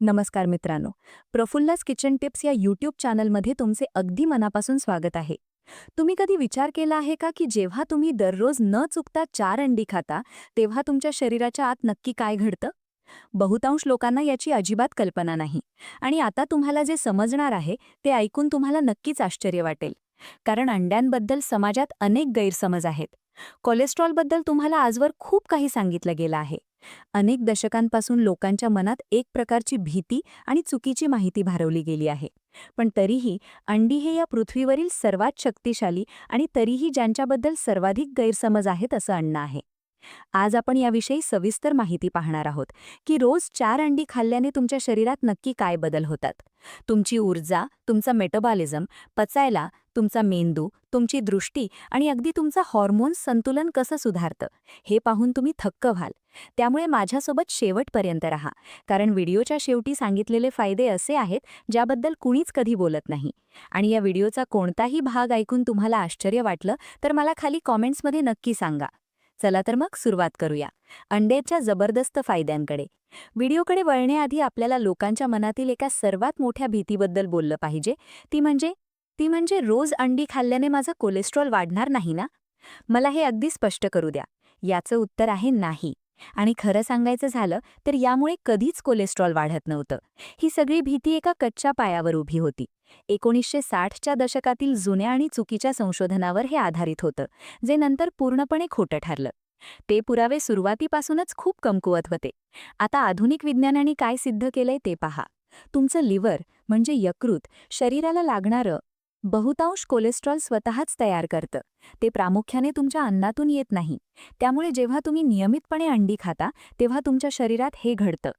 नमस्कार मित्रांनो. प्रफुल्लास kitchen tips या यूट्यूब चॅनलमध्ये तुमचे अगदी मनापासून स्वागत आहे. तुम्ही कधी विचार केला आहे का की जेव्हा तुम्ही दररोज न चुकता चार अंडी खाता तेव्हा तुमच्या शरीराच्या आत नक्की काय घडतं? बहुतांश लोकांना याची अजिबात कल्पना नाही. आणि आता तुम्हाला जे समजणार आहे ते ऐकून तुम्हाला नक्कीच आश्चर्य वाटेल. कारण अंड्यांबद्दल समाजात अनेक गैरसमज आहेत. कोलेस्ट्रॉलबद्दल तुम्हाला आजवर खूप काही सांगितलं गेलं आहे. अनेक दशकांपासून लोकांच्या मनात एक प्रकारची भीती आणि चुकीची माहिती भारवली गेली आहे. पण तरीही अंडी हे या पृथ्वीवरील सर्वात शक्तिशाली आणि तरीही ज्यांच्याबद्दल सर्वाधिक गैरसमज आहेत असं अन्न आहे. आज आपण याविषयी सविस्तर माहिती पाहणार आहोत की रोज चार अंडी खाल्ल्याने तुमच्या शरीरात नक्की काय बदल होतात? तुमची ऊर्जा तुमचा मेटाबॉलिझम पचायला तुमचा मेंदू तुमची दृष्टी आणि अगदी तुमचा हॉर्मोन्स संतुलन कसं सुधारतं हे पाहून तुम्ही थक्क व्हाल. त्यामुळे माझ्यासोबत शेवटपर्यंत राहा कारण व्हिडिओच्या शेवटी सांगितलेले फायदे असे आहेत ज्याबद्दल कुणीच कधी बोलत नाही. आणि या व्हिडिओचा कोणताही भाग ऐकून तुम्हाला आश्चर्य वाटलं तर मला खाली कॉमेंट्समध्ये नक्की सांगा. चला तर मग सुरुवात करूया. अंड्याच्या जबरदस्त फायद्यांकडे. व्हिडिओकडे वळण्याआधी आपल्याला लोकांच्या मनातील एका सर्वात मोठ्या भीतीबद्दल बोललं पाहिजे ती म्हणजे ती म्हणजे रोज अंडी खाल्ल्याने माझं कोलेस्ट्रॉल वाढणार नाही ना? मला हे अगदी स्पष्ट करू द्या. याचं उत्तर आहे नाही. आणि खरं सांगायचं झालं तर यामुळे कधीच कोलेस्ट्रॉल वाढत नव्हतं. ही सगळी भीती एका कच्च्या पायावर उभी होती. एकोणीसशे साठच्या दशकातील जुन्या आणि चुकीच्या संशोधनावर हे आधारित होतं जे नंतर पूर्णपणे खोटं ठरलं. ते पुरावे सुरुवातीपासूनच खूप कमकुवत होते. आता आधुनिक विज्ञानाने काय सिद्ध केलंय ते पहा. तुमचं लिव्हर म्हणजे यकृत शरीराला लागणारं बहुतांश कोलेस्ट्रॉल स्वतःच तयार करतं. ते प्रामुख्याने तुमच्या अन्नातून येत नाही. त्यामुळे जेव्हा तुम्ही नियमितपणे अंडी खाता तेव्हा तुमच्या शरीरात हे घडतं.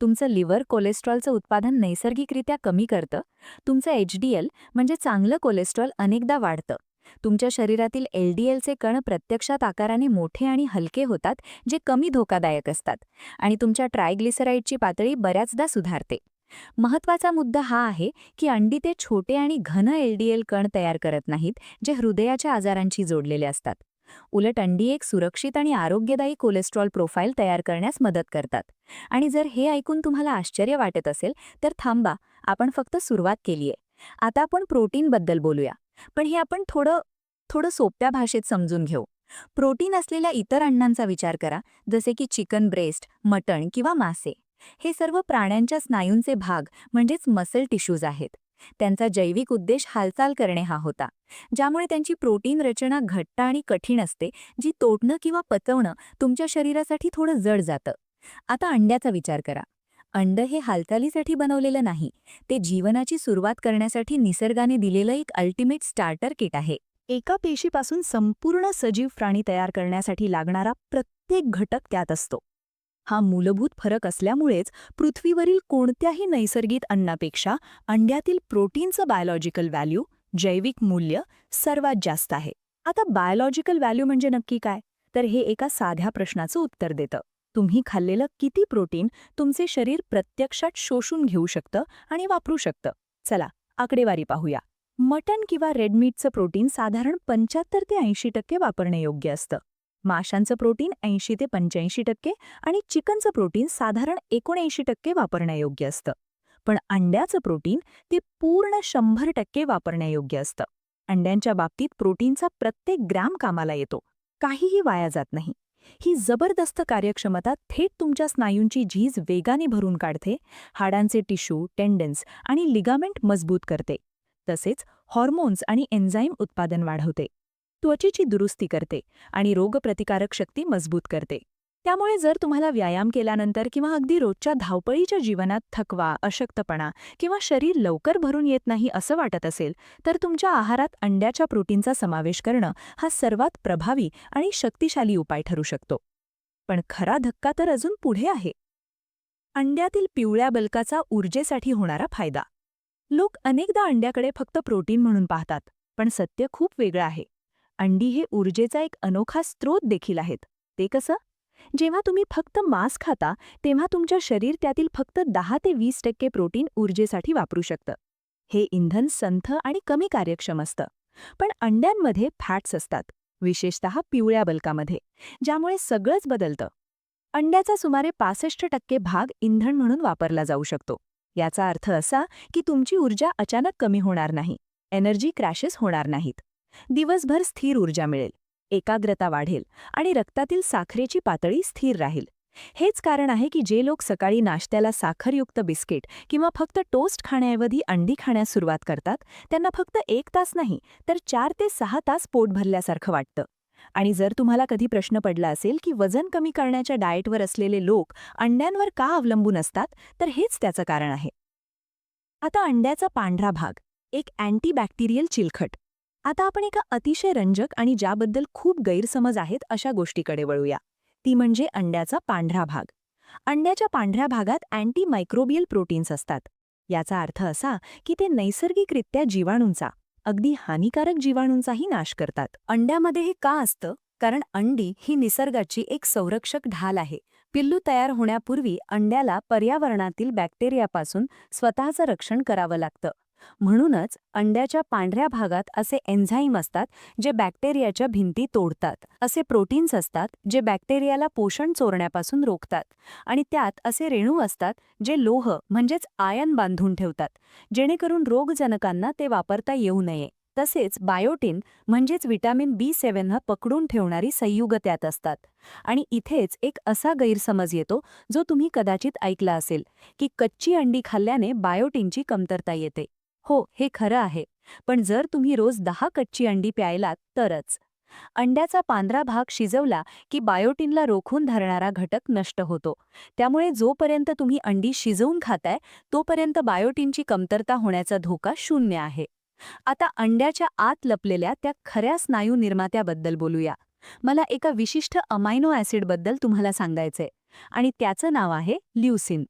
तुमचं लिव्हर कोलेस्ट्रॉलचं उत्पादन नैसर्गिकरित्या कमी करतं. तुमचं एच म्हणजे चांगलं कोलेस्ट्रॉल अनेकदा वाढतं. तुमच्या शरीरातील एल डी एलचे कण प्रत्यक्षात आकाराने मोठे आणि हलके होतात जे कमी धोकादायक असतात. आणि तुमच्या ट्रायग्लिसराईडची पातळी बऱ्याचदा सुधारते. महत्त्वाचा मुद्दा हा आहे की अंडी ते छोटे आणि घन एलडीएल कण तयार करत नाहीत जे हृदयाच्या आजारांशी जोडलेले असतात. उलट अंडी एक सुरक्षित आणि आरोग्यदायी कोलेस्ट्रॉल प्रोफाईल तयार करण्यास मदत करतात. आणि जर हे ऐकून तुम्हाला आश्चर्य वाटत असेल तर थांबा आपण फक्त सुरुवात केलीये. आता आपण प्रोटीनबद्दल बोलूया. पण हे आपण थोडं थोडं सोप्या भाषेत समजून घेऊ. प्रोटीन असलेल्या इतर अण्णांचा विचार करा जसे की चिकन ब्रेस्ट मटण किंवा मासे. हे सर्व प्राण्यांच्या स्नायूंचे भाग म्हणजेच मसल टिश्यूज आहेत. त्यांचा जैविक उद्देश हालचाल करणे हा होता. ज्यामुळे त्यांची प्रोटीन रचना घट्ट आणि कठीण असते जी तोडणं किंवा पचवणं तुमच्या शरीरासाठी थोडं जड जातं. आता अंड्याचा विचार करा. अंड हे हालचालीसाठी बनवलेलं नाही ते जीवनाची सुरुवात करण्यासाठी निसर्गाने दिलेलं एक अल्टिमेट स्टार्टर किट आहे. एका पेशीपासून संपूर्ण सजीव प्राणी तयार करण्यासाठी लागणारा प्रत्येक घटक त्यात असतो. हा मूलभूत फरक असल्यामुळेच पृथ्वीवरील कोणत्याही नैसर्गिक अन्नापेक्षा अंड्यातील प्रोटीनचं बायोलॉजिकल व्हॅल्यू जैविक मूल्य सर्वात जास्त आहे. आता बायोलॉजिकल व्हॅल्यू म्हणजे नक्की काय? तर हे एका साध्या प्रश्नाचं उत्तर देतं. तुम्ही खाल्लेलं किती प्रोटीन तुमचे शरीर प्रत्यक्षात शोषून घेऊ शकतं आणि वापरू शकतं? चला आकडेवारी पाहूया. मटन किंवा रेडमीटचं प्रोटीन साधारण पंच्याहत्तर ते ऐंशी टक्के वापरणे योग्य असतं. माशांचं प्रोटीन ऐंशी ते पंच्याऐंशी टक्के आणि चिकनचं प्रोटीन साधारण एकोणऐंशी टक्के वापरण्यायोग्य असतं. पण अंड्याचं प्रोटीन ते पूर्ण शंभर टक्के वापरण्यायोग्य असतं. अंड्यांच्या बाबतीत प्रोटीनचा प्रत्येक ग्रॅम कामाला येतो. काहीही वाया जात नाही. ही जबरदस्त कार्यक्षमता थेट तुमच्या स्नायूंची झीज वेगाने भरून काढते हाडांचे टिश्यू टेंडन्स आणि लिगामेंट मजबूत करते. तसेच हॉर्मोन्स आणि एन्झाईम उत्पादन वाढवते. त्वचेची दुरुस्ती करते आणि रोगप्रतिकारक शक्ती मजबूत करते. त्यामुळे जर तुम्हाला व्यायाम केल्यानंतर किंवा अगदी रोजच्या धावपळीच्या जीवनात थकवा अशक्तपणा किंवा शरीर लवकर भरून येत नाही असं वाटत असेल तर तुमच्या आहारात अंड्याच्या प्रोटीनचा समावेश करणं हा सर्वात प्रभावी आणि शक्तिशाली उपाय ठरू शकतो. पण खरा धक्का तर अजून पुढे आहे. अंड्यातील पिवळ्या बलकाचा ऊर्जेसाठी होणारा फायदा. लोक अनेकदा अंड्याकडे फक्त प्रोटीन म्हणून पाहतात पण सत्य खूप वेगळं आहे. अंडी हे ऊर्जेचा एक अनोखा स्रोत देखील आहेत. ते कसं? जेव्हा तुम्ही फक्त मांस खाता तेव्हा तुमच्या शरीर त्यातील फक्त दहा ते वीस टक्के प्रोटीन ऊर्जेसाठी वापरू शकतं. हे इंधन संथ आणि कमी कार्यक्षम असतं. पण अंड्यांमध्ये फॅट्स असतात विशेषत पिवळ्या बल्कामध्ये ज्यामुळे सगळंच बदलतं. अंड्याचा सुमारे पासष्ट टक्के भाग इंधन म्हणून वापरला जाऊ शकतो. याचा अर्थ असा की तुमची ऊर्जा अचानक कमी होणार नाही एनर्जी क्रॅशेस होणार नाहीत. दिवसभर स्थिर ऊर्जा मिळेल एकाग्रता वाढेल आणि रक्तातील साखरेची पातळी स्थिर राहील. हेच कारण आहे की जे लोक सकाळी नाश्त्याला साखरयुक्त बिस्किट किंवा फक्त टोस्ट खाण्याऐवजी अंडी खाण्यास सुरुवात करतात त्यांना फक्त एक तास नाही तर चार ते सहा तास पोट भरल्यासारखं वाटतं. आणि जर तुम्हाला कधी प्रश्न पडला असेल की वजन कमी करण्याच्या डाएटवर असलेले लोक अंड्यांवर का अवलंबून असतात तर हेच त्याचं कारण आहे. आता अंड्याचा पांढरा भाग एक अँटीबॅक्टेरियल चिलखट आता आपण एका अतिशय रंजक आणि ज्याबद्दल खूप गैरसमज आहेत अशा गोष्टीकडे वळूया. ती म्हणजे अंड्याचा पांढरा भाग. अंड्याच्या पांढऱ्या भागात अँटी मायक्रोबियल प्रोटीन्स असतात. याचा अर्थ असा की ते नैसर्गिकरित्या जीवाणूंचा अगदी हानिकारक जीवाणूंचाही नाश करतात. अंड्यामध्ये हे का असतं? कारण अंडी ही निसर्गाची एक संरक्षक ढाल आहे. पिल्लू तयार होण्यापूर्वी अंड्याला पर्यावरणातील बॅक्टेरियापासून स्वतःचं रक्षण करावं लागतं. म्हणूनच अंड्याच्या पांढऱ्या भागात असे एन्झाईम असतात जे बॅक्टेरियाच्या भिंती तोडतात. असे प्रोटीन्स असतात जे बॅक्टेरियाला पोषण चोरण्यापासून रोखतात आणि त्यात असे रेणू असतात जे लोह म्हणजेच आयन बांधून ठेवतात जेणेकरून रोगजनकांना ते वापरता येऊ नये. तसेच बायोटिन म्हणजेच विटॅमिन बी सेव्हन पकडून ठेवणारी संयुग त्यात असतात. आणि इथेच एक असा गैरसमज येतो जो तुम्ही कदाचित ऐकला असेल की कच्ची अंडी खाल्ल्याने बायोटिनची कमतरता येते. हो हे खरं आहे. पण जर तुम्ही रोज दहा कच्ची अंडी प्यायलात तरच. अंड्याचा पांढरा भाग शिजवला की बायोटिनला रोखून धरणारा घटक नष्ट होतो. त्यामुळे जोपर्यंत तुम्ही अंडी शिजवून खाताय तोपर्यंत बायोटिनची कमतरता होण्याचा धोका शून्य आहे. आता अंड्याच्या आत लपलेल्या त्या खऱ्या स्नायू निर्मात्याबद्दल बोलूया. मला एका विशिष्ट अमायनो ॲसिडबद्दल तुम्हाला सांगायचंय. आणि त्याचं नाव आहे ल्युसिन.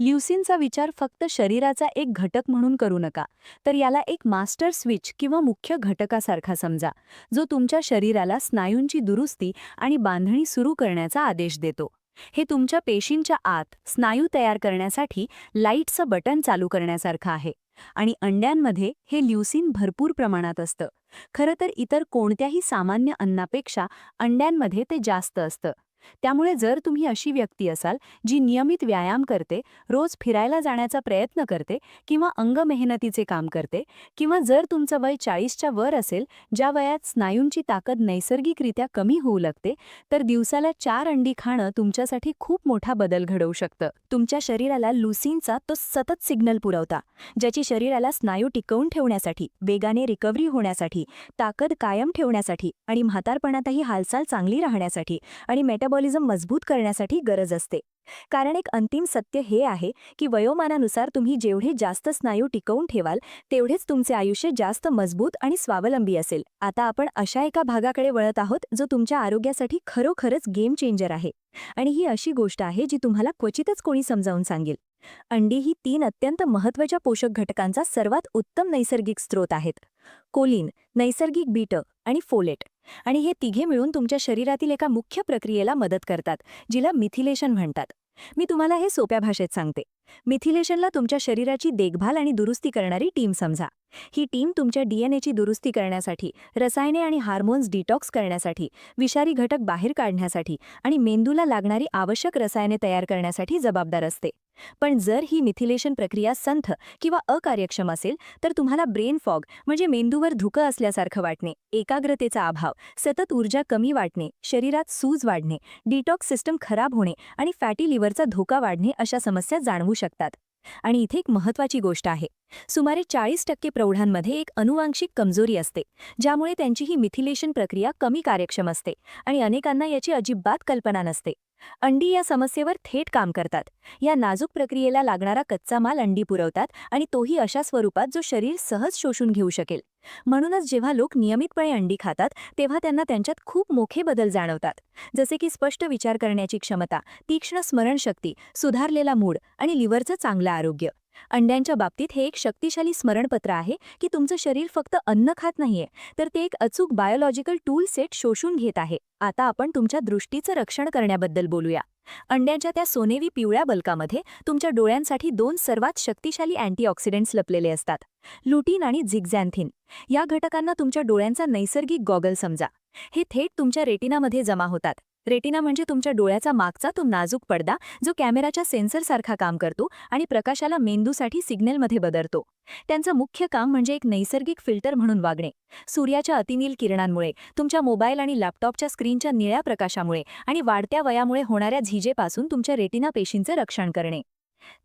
ल्युसिनचा विचार फक्त शरीराचा एक घटक म्हणून करू नका. तर याला एक मास्टर स्विच किंवा मुख्य घटकासारखा समजा जो तुमच्या शरीराला स्नायूंची दुरुस्ती आणि बांधणी सुरू करण्याचा आदेश देतो. हे तुमच्या पेशींच्या आत स्नायू तयार करण्यासाठी लाईटचं बटन चालू करण्यासारखं आहे. आणि अंड्यांमध्ये हे ल्युसिन भरपूर प्रमाणात असतं. खरं तर इतर कोणत्याही सामान्य अन्नापेक्षा अंड्यांमध्ये ते जास्त असतं. त्यामुळे जर तुम्ही अशी व्यक्ती असाल जी नियमित व्यायाम करते रोज फिरायला जाण्याचा प्रयत्न करते किंवा अंग मेहनतीचे काम करते किंवा जर तुमचं वय चाळीसच्या वर असेल ज्या वयात स्नायूंची ताकद नैसर्गिकरित्या कमी होऊ लागते तर दिवसाला चार अंडी खाणं तुमच्यासाठी खूप मोठा बदल घडवू शकतं. तुमच्या शरीराला लुसिनचा तो सतत सिग्नल पुरवता ज्याची शरीराला स्नायू टिकवून ठेवण्यासाठी वेगाने रिकव्हरी होण्यासाठी ताकद कायम ठेवण्यासाठी आणि म्हातारपणातही हालचाल चांगली राहण्यासाठी आणि मेटाबॉलिझम मजबूत करण्यासाठी गरज असते. कारण एक अंतिम सत्य हे आहे की वयोमानानुसार तुम्ही जेवढे जास्त स्नायू टिकवून ठेवाल तेवढेच तुमचे आयुष्य जास्त मजबूत आणि स्वावलंबी असेल. आता आपण अशा एका भागाकडे वळत आहोत जो तुमच्या आरोग्यासाठी खरोखरच गेम चेंजर आहे. आणि ही अशी गोष्ट आहे जी तुम्हाला क्वचितच कोणी समजावून सांगेल. अंडी ही तीन अत्यंत महत्त्वाच्या पोषक घटकांचा सर्वात उत्तम नैसर्गिक स्रोत आहेत. कोलिन नैसर्गिक बीट आणि फोलेट. आणि हे तिघे मिळून तुमच्या शरीरातील एका मुख्य प्रक्रियेला मदत करतात जिला मिथिलेशन म्हणतात. मी तुम्हाला हे सोप्या भाषेत सांगते. मिथिलेशनला तुमच्या शरीराची देखभाल आणि दुरुस्ती करणारी टीम समजा. ही टीम तुमच्या डीएनएची दुरुस्ती करण्यासाठी रसायने आणि हार्मोन्स डिटॉक्स करण्यासाठी विषारी घटक बाहेर काढण्यासाठी आणि मेंदूला लागणारी आवश्यक रसायने तयार करण्यासाठी जबाबदार असते. पण जर ही मिथिलेशन प्रक्रिया संथ किंवा अकार्यक्षम असेल तर तुम्हाला ब्रेन फॉग म्हणजे मेंदूवर धुकं असल्यासारखं वाटणे एकाग्रतेचा अभाव सतत ऊर्जा कमी वाटणे शरीरात सूज वाढणे डिटॉक्स सिस्टम खराब होणे आणि फॅटी लिव्हरचा धोका वाढणे अशा समस्या जाणवू शकतात. आणि इथे एक महत्वाची गोष्ट आहे. सुमारे चाळीस टक्के प्रौढांमध्ये एक अनुवांशिक कमजोरी असते ज्यामुळे त्यांची ही मिथिलेशन प्रक्रिया कमी कार्यक्षम असते आणि अनेकांना याची अजिबात कल्पना नसते. अंडी या समस्येवर थेट काम करतात. या नाजूक प्रक्रियेला लागणारा कच्चा माल अंडी पुरवतात आणि तोही अशा स्वरूपात जो शरीर सहज शोषून घेऊ शकेल. म्हणूनच जेव्हा लोक नियमितपणे अंडी खातात तेव्हा त्यांना त्यांच्यात खूप मोठे बदल जाणवतात. जसे की स्पष्ट विचार करण्याची क्षमता तीक्ष्ण स्मरणशक्ती सुधारलेला मूड आणि लिव्हरचं चांगलं आरोग्य. अंड्यांच्या बाबतीत हे एक शक्तिशाली स्मरणपत्र आहे की तुमचं शरीर फक्त अन्न खात नाहीये तर ते एक अचूक बायोलॉजिकल टूल सेट शोषून घेत आहे. आता आपण तुमच्या दृष्टीचं रक्षण करण्याबद्दल बोलूया. अंड्यांच्या त्या सोनेरी पिवळ्या बल्कामध्ये तुमच्या डोळ्यांसाठी दोन सर्वात शक्तिशाली अँटीऑक्सिडंट्स लपलेले असतात लुटीन आणि झिगझॅन्थिन या घटकांना तुमच्या डोळ्यांचा नैसर्गिक गॉगल समजा. हे थेट तुमच्या रेटिनामध्ये जमा होतात. रेटिना म्हणजे तुमच्या डोळ्याचा मागचा तो नाजूक पडदा जो कॅमेराच्या सेन्सरसारखा काम करतो आणि प्रकाशाला मेंदूसाठी सिग्नलमध्ये बदलतो. त्यांचं मुख्य काम म्हणजे एक नैसर्गिक फिल्टर म्हणून वागणे. सूर्याच्या अतिनील किरणांमुळे तुमच्या मोबाईल आणि लॅपटॉपच्या स्क्रीनच्या निळ्या प्रकाशामुळे आणि वाढत्या वयामुळे होणाऱ्या झिजेपासून तुमच्या रेटिना पेशींचं रक्षण करणे.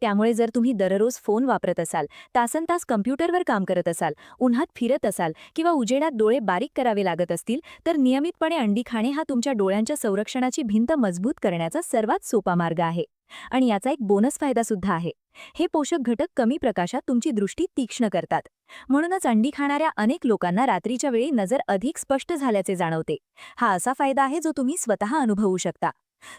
त्यामुळे जर तुम्ही दररोज फोन वापरत असाल तासन तास कम्प्युटरवर काम करत असाल उन्हात फिरत असाल किंवा उजेडात डोळे बारीक करावे लागत असतील तर नियमितपणे अंडी खाणे हा तुमच्या डोळ्यांच्या संरक्षणाची भिंत मजबूत करण्याचा सर्वात सोपा मार्ग आहे. आणि याचा एक बोनस फायदा सुद्धा आहे. हे पोषक घटक कमी प्रकाशात तुमची दृष्टी तीक्ष्ण करतात. म्हणूनच अंडी खाणाऱ्या अनेक लोकांना रात्रीच्या वेळी नजर अधिक स्पष्ट झाल्याचे जाणवते. हा असा फायदा आहे जो तुम्ही स्वतः अनुभवू शकता.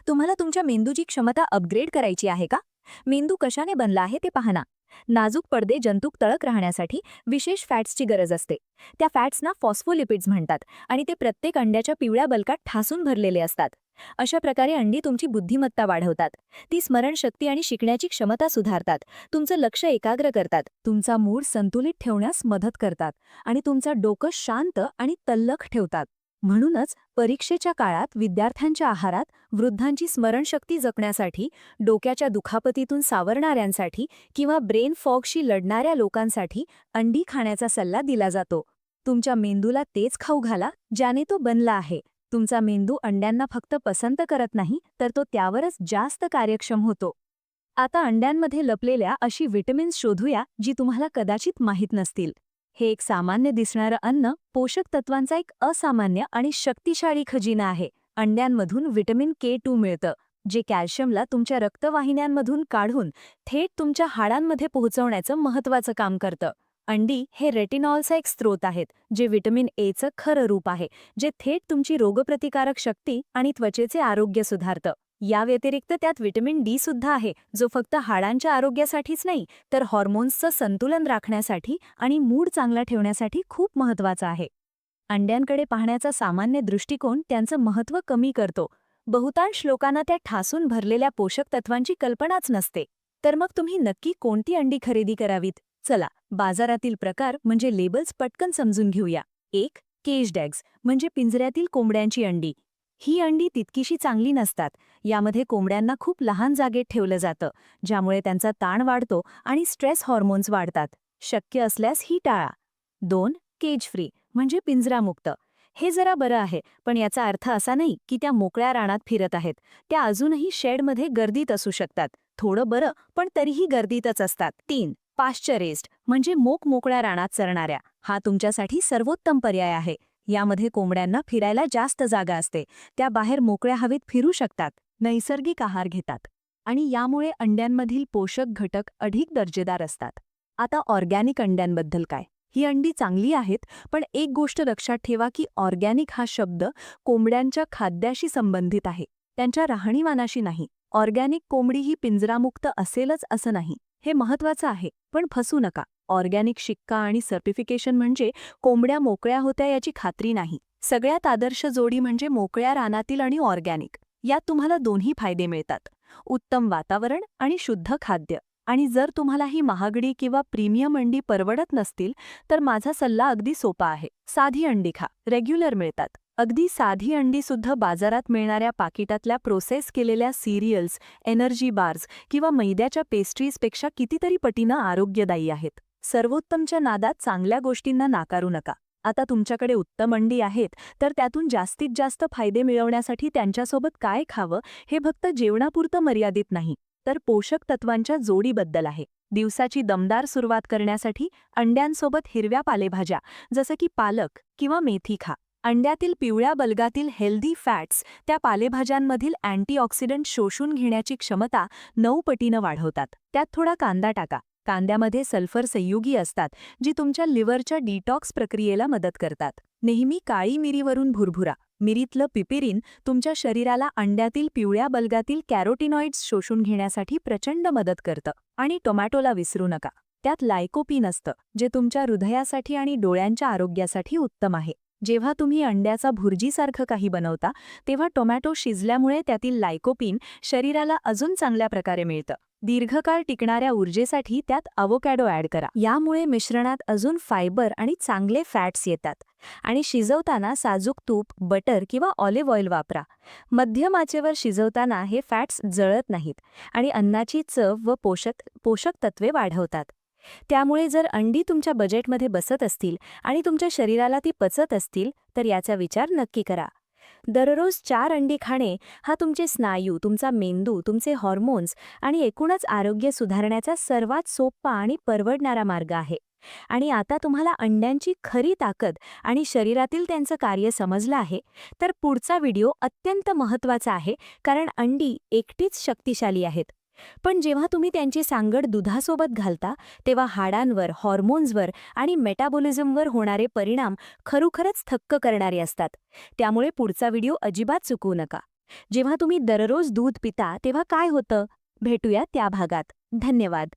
तुम्हाला तुमच्या मेंदूची क्षमता अपग्रेड करायची आहे का? मेंदू कशाने बनला आहे ते पाहना नाजूक पडदे जंतूक तळक राहण्यासाठी विशेष फॅट्सची गरज असते. त्या फॅट्सना फॉस्फोलिपिड्स म्हणतात आणि ते प्रत्येक अंड्याच्या पिवळ्या बलकात ठासून भरलेले असतात. अशा प्रकारे अंडी तुमची बुद्धिमत्ता वाढवतात. ती स्मरणशक्ती आणि शिकण्याची क्षमता सुधारतात. तुमचं लक्ष एकाग्र करतात. तुमचा मूड संतुलित ठेवण्यास मदत करतात आणि तुमचा डोकं शांत आणि तल्लख ठेवतात. म्हणूनच परीक्षेच्या काळात विद्यार्थ्यांच्या आहारात वृद्धांची स्मरणशक्ती जपण्यासाठी डोक्याच्या दुखापतीतून सावरणाऱ्यांसाठी किंवा ब्रेन फॉगशी लढणाऱ्या लोकांसाठी अंडी खाण्याचा सल्ला दिला जातो. तुमच्या मेंदूला तेच खाऊ घाला ज्याने तो बनला आहे. तुमचा मेंदू अंड्यांना फक्त पसंत करत नाही तर तो त्यावरच जास्त कार्यक्षम होतो. आता अंड्यांमध्ये लपलेल्या अशी विटमिन्स शोधूया जी तुम्हाला कदाचित माहीत नसतील. हे एक सामान्य दिसणारं अन्न पोषक तत्वांचा एक असामान्य आणि शक्तिशाळी खजिना आहे. अंड्यांमधून व्हिटॅमिन के टू मिळतं जे कॅल्शियमला तुमच्या रक्तवाहिन्यांमधून काढून थेट तुमच्या हाडांमध्ये पोहोचवण्याचं महत्त्वाचं काम करतं. अंडी हे रेटिनॉलचा एक स्रोत आहेत जे व्हिटॅमिन एचं खरं रूप आहे जे थेट तुमची रोगप्रतिकारक शक्ती आणि त्वचेचे आरोग्य सुधारतं. या व्यतिरिक्त त्यात व्हिटॅमिन डी सुद्धा आहे जो फक्त हाडांच्या आरोग्यासाठीच नाही तर हॉर्मोन्सचं संतुलन राखण्यासाठी आणि मूड चांगला ठेवण्यासाठी खूप महत्त्वाचा आहे. अंड्यांकडे पाहण्याचा सामान्य दृष्टिकोन त्यांचं महत्त्व कमी करतो. बहुतांश लोकांना त्या ठासून भरलेल्या पोषक तत्वांची कल्पनाच नसते. तर मग तुम्ही नक्की कोणती अंडी खरेदी करावीत? चला बाजारातील प्रकार म्हणजे लेबल्स पटकन समजून घेऊया. एक केज डॅग्स म्हणजे पिंजऱ्यातील कोंबड्यांची अंडी. ही अंडी तितकीशी चांगली नसतात. यामध्ये कोंबड्यांना खूप लहान जागेत ठेवलं जातं ज्यामुळे त्यांचा ताण वाढतो आणि स्ट्रेस हॉर्मोन्स वाढतात. शक्य असल्यास ही टाळा. दोन केज फ्री म्हणजे पिंजरामुक्त. हे जरा बरं आहे पण याचा अर्थ असा नाही की त्या मोकळ्या रानात फिरत आहेत. त्या अजूनही शेडमध्ये गर्दीत असू शकतात. थोडं बरं पण तरीही गर्दीतच असतात. तीन पाश्चरेस्ड म्हणजे मोक मोकळ्या रानात चरणाऱ्या. हा तुमच्यासाठी सर्वोत्तम पर्याय आहे. यामध्ये कोंबड्यांना फिरायला जास्त जागा असते. त्या बाहेर मोकळ्या हवेत फिरू शकतात नैसर्गिक आहार घेतात आणि यामुळे अंड्यांमधील पोषक घटक अधिक दर्जेदार असतात. आता ऑर्गॅनिक अंड्यांबद्दल काय? ही अंडी चांगली आहेत पण एक गोष्ट लक्षात ठेवा की ऑर्गॅनिक हा शब्द कोंबड्यांच्या खाद्याशी संबंधित आहे त्यांच्या राहणीमानाशी नाही. ऑर्गॅनिक कोंबडी ही पिंजरामुक्त असेलच असं नाही हे महत्वाचं आहे पण फसू नका. ऑर्गॅनिक शिक्का आणि सर्टिफिकेशन म्हणजे कोंबड्या मोकळ्या होत्या याची खात्री नाही. सगळ्यात आदर्श जोडी म्हणजे मोकळ्या रानातील आणि ऑर्गॅनिक. यात तुम्हाला दोन्ही फायदे मिळतात. उत्तम वातावरण आणि शुद्ध खाद्य. आणि जर तुम्हाला ही महागडी किंवा प्रीमियम अंडी परवडत नसतील तर माझा सल्ला अगदी सोपा आहे. साधी अंडी खा. रेग्युलर मिळतात. अगदी साधी अंडी सुद्धा बाजारात मिळणाऱ्या पाकिटातल्या प्रोसेस केलेल्या सिरियल्स एनर्जी बार्स किंवा मैद्याच्या पेस्ट्रीजपेक्षा कितीतरी पटीनं आरोग्यदायी आहेत. सर्वोत्तमच्या नादात चांगल्या गोष्टींना नाकारू नका. आता तुमच्याकडे उत्तम अंडी आहेत तर त्यातून जास्तीत जास्त फायदे मिळवण्यासाठी त्यांच्यासोबत काय खावं हे फक्त जेवणापुरतं मर्यादित नाही तर पोषक तत्वांच्या जोडीबद्दल आहे. दिवसाची दमदार सुरुवात करण्यासाठी अंड्यांसोबत हिरव्या पालेभाज्या जसं की पालक किंवा मेथी खा. अंड्यातील पिवळ्या बलगातील हेल्दी फॅट्स त्या पालेभाज्यांमधील अँटीऑक्सिडंट शोषून घेण्याची क्षमता नऊ पटीनं वाढवतात. त्यात थोडा कांदा टाका. कांद्यामध्ये सल्फर संयुगी असतात जी तुमच्या लिव्हरच्या डिटॉक्स प्रक्रियेला मदत करतात. नेहमी काळी मिरीवरून भुरभुरा मिरीतलं पिपिरिन तुमच्या शरीराला अंड्यातील पिवळ्या बल्गातील कॅरोटिनॉइड्स शोषून घेण्यासाठी प्रचंड मदत करतं आणि टोमॅटोला विसरू नका. त्यात लायकोपिन असतं जे तुमच्या हृदयासाठी आणि डोळ्यांच्या आरोग्यासाठी उत्तम आहे. जेव्हा तुम्ही अंड्याचा भुर्जीसारखं काही बनवता तेव्हा टोमॅटो शिजल्यामुळे त्यातील लायकोपिन शरीराला अजून चांगल्या प्रकारे मिळतं. दीर्घकाळ टिकणाऱ्या ऊर्जेसाठी त्यात अवोकॅडो ॲड करा. यामुळे मिश्रणात अजून फायबर आणि चांगले फॅट्स येतात. आणि शिजवताना साजूक तूप बटर किंवा ऑलिव्ह ऑइल वापरा. मध्यम आचेवर शिजवताना हे फॅट्स जळत नाहीत आणि अन्नाची चव व पोषक पोषक तत्वे वाढवतात. त्यामुळे जर अंडी तुमच्या बजेटमध्ये बसत असतील आणि तुमच्या शरीराला ती पचत असतील तर याचा विचार नक्की करा. दररोज चार अंडी खाणे हा तुमचे स्नायू तुमचा मेंदू तुमचे हॉर्मोन्स आणि एकूणच आरोग्य सुधारण्याचा सर्वात सोपा आणि परवडणारा मार्ग आहे. आणि आता तुम्हाला अंड्यांची खरी ताकद आणि शरीरातील त्यांचं कार्य समजलं आहे तर पुढचा व्हिडिओ अत्यंत महत्त्वाचा आहे कारण अंडी एकटीच शक्तिशाली आहेत. पण जेव्हा तुम्ही त्यांची सांगड दुधासोबत घालता तेव्हा हाडांवर हॉर्मोन्सवर आणि मेटाबॉलिझमवर होणारे परिणाम खरोखरच थक्क करणारे असतात. त्यामुळे पुढचा व्हिडिओ अजिबात चुकवू नका. जेव्हा तुम्ही दररोज दूध पिता तेव्हा काय होतं? भेटूया त्या भागात. धन्यवाद.